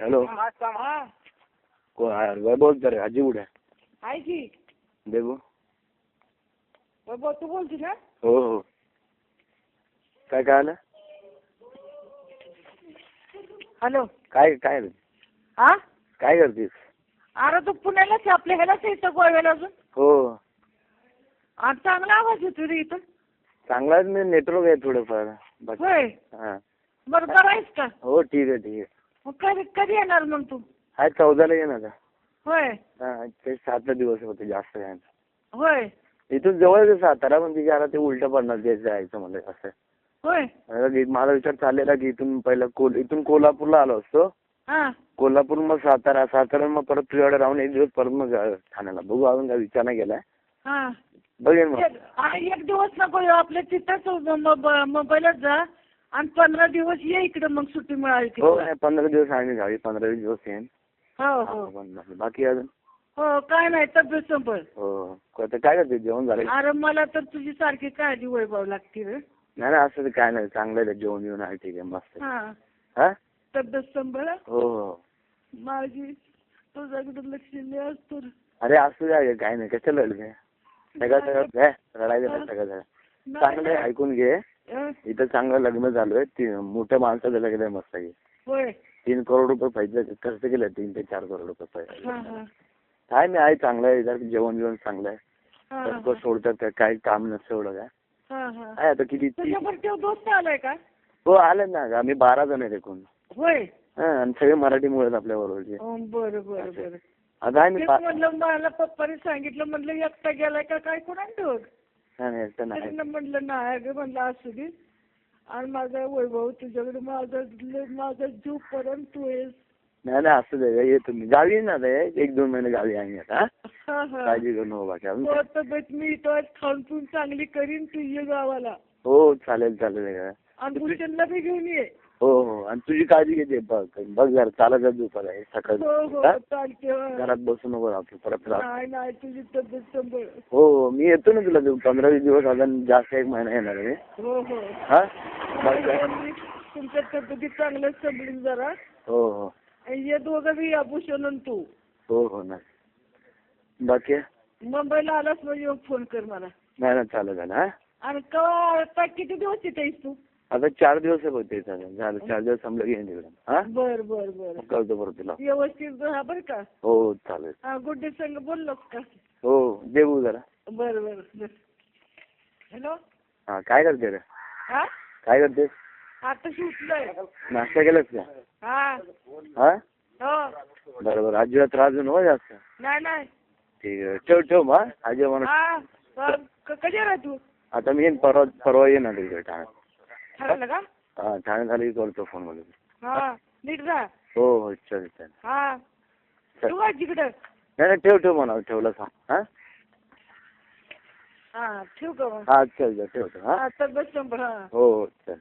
Hello. को- वैभव तर आजी कुठे आहे? की. देबू बाबा तू बोलती ना? हो हो. काय काय आलं? हॅलो. काय काय? हा? काय करतेस? अरे तू पुण्यालाच आपल्या ह्यालाच इथं गोव्याला अजून. हो. आणि चांगला आवाज येतो रे इथं. चांगलाच मी नेटवर्क आहे थोडंफार. होय. हा. बरं बरं आहेस का? हो ठीक आहे ठीक आहे. मग कधी कधी येणार मग तू? आहे चौदाला ये ना आता होय. हा ते सातला दिवस होते जास्त नाही. होय. इथून जवळ आहे सातारा पण तिच्या आता ते उलट पडणार ते जायचं म्हणलं असं. होय. आता गी- माझा विचार चाललेला की इथून पहिला कोल इथून कोल्हापूरला आलो असतो. हा. कोल्हापूर मग सातारा सातारा मग परत तुझ्याकडे राहून एक दिवस परत मग ठाण्याला. बघू अजून काय विचार नाही केलाय. हा. बघेन मग. एक दिवस नको येऊ आपल्या तिथंच मोबाईलच जा. आणि पंधरा दिवस ये इकडे मग सुट्टी मिळाली की हो तुला. नाही, पंधरा दिवस आहे मी गावी पंधरा वीस दिवस येईन. हो हा, हो बाकी अजून? हो काय नाही तब्येत संपल. हो आता काय करते? जेवण झालं? अरे मला तर तुझी सारखी काळजी वैभव लागते रे नाही नाही असं तर काय नाही. चांगलं आहे जेवण येऊन आहे ठीक आहे मस्त आहे. हा. हा? तब्येत संभळ हो हो. माझी तुझ्याकडे लक्ष नाही असतो. अरे असं काय काय नाही. कशाला रडते काय सगळं सगळं हे, रडायचं नाही सगळं सगळं. चांगलं आहे, ऐकून घे. इथं चांगलं लग्न झालंय मोठ्या माणसाचं लग्न आहे मस्त तीन करोड रुपये पैसे खर्च केले तीन ते चार करोड रुपये पैसे हा हा. काय नाही आहे चांगलं आहे जेवण जेवण चांगलं आहे. सोडतात काय काही काम नसतं एवढं काय हा हा. आहे आता किती दोस्त आलाय का? हो आले ना आम्ही बारा जण आहेत एकूण. होय. आणि सगळे मराठी मुळे आपल्या बरोबरचे. बरं बरं बरं. आता म्हणलं मला पप्पाने सांगितलं म्हणलं एकटा गेलाय का काय कोणा ठेवत नाही, नाही, म्हणलं ग म्हणलं असू दे. आणि माझा वैभव तुझ्याकडे माझा माझा जीव पर्यंत तू आहेस नाही नाही असं दे येतो मी गावी येईन आता एक दोन महिने गावी आहे मी आता काळजी करू नको बाकी हो तब्येत मी इथं खाऊन पिऊन चांगली करीन तू ये गावाला. हो चालेल चालेल. आणि भूषणला बी घेऊन ये. आणि तुझी काळजी घेते बघ बघ जरा चालत जा दुपार आहे हो सकाळी. हो हा? चालते हो. घरात बसू नको राहतो परत त्रास नाही नाही तुझी तब्येत संभळ हो हो मी येतो ना तुला देऊ पंधरा वीस दिवस अजून जास्त एक महिना येणार आहे. हो हो. हा? काय? आणि तुमच्या तब्येती चांगलं संभळून जरा. हो हो. आणि ये दोघं बी या भूषण आणि तू. हो हो नाही. बाकी? मुंबईला आलास म्हणजे मग फोन कर मला. नाही ना चालेल झालं हा? आणि कवा आता किती दिवस तिथे आहेस तू? आता चार दिवस आहे बघ ते चालेल झालं चार दिवस संपलं की येईन तिकडे. हा? बर बर बर. करतो परत तुला. व्यवस्थित राहा बरं का? हो हो चालेल. हा गुड डे संग बोललोस का? हो देऊ जरा. बर बर बर. हॅलो? हा काय करते रे? हा? काय करतेस? आता सुटलंय. नाश्ता केलास का? हा. हा? हो. बरं बरं आजीला त्रास देऊ नको जास्त? नाही नाही. ठीक आहे ठेव ठेव मग आजी म्हणा हा क- क- कधी येणार तू? आता मी येईन परवा परवा येईन ना तिकडे ठाण्यात. ठरवलं का? हा ठाण्यात झालं की करतो फोन मला हा नीट राहा हो हो चल चल हा. तू काय तिकडं नाही नाही ठेव ठेव म्हणा ठेवलं सांग हा? हा ठेवू का मग? हा चल चल ठेवतो हा? हा हा. हो हो चल.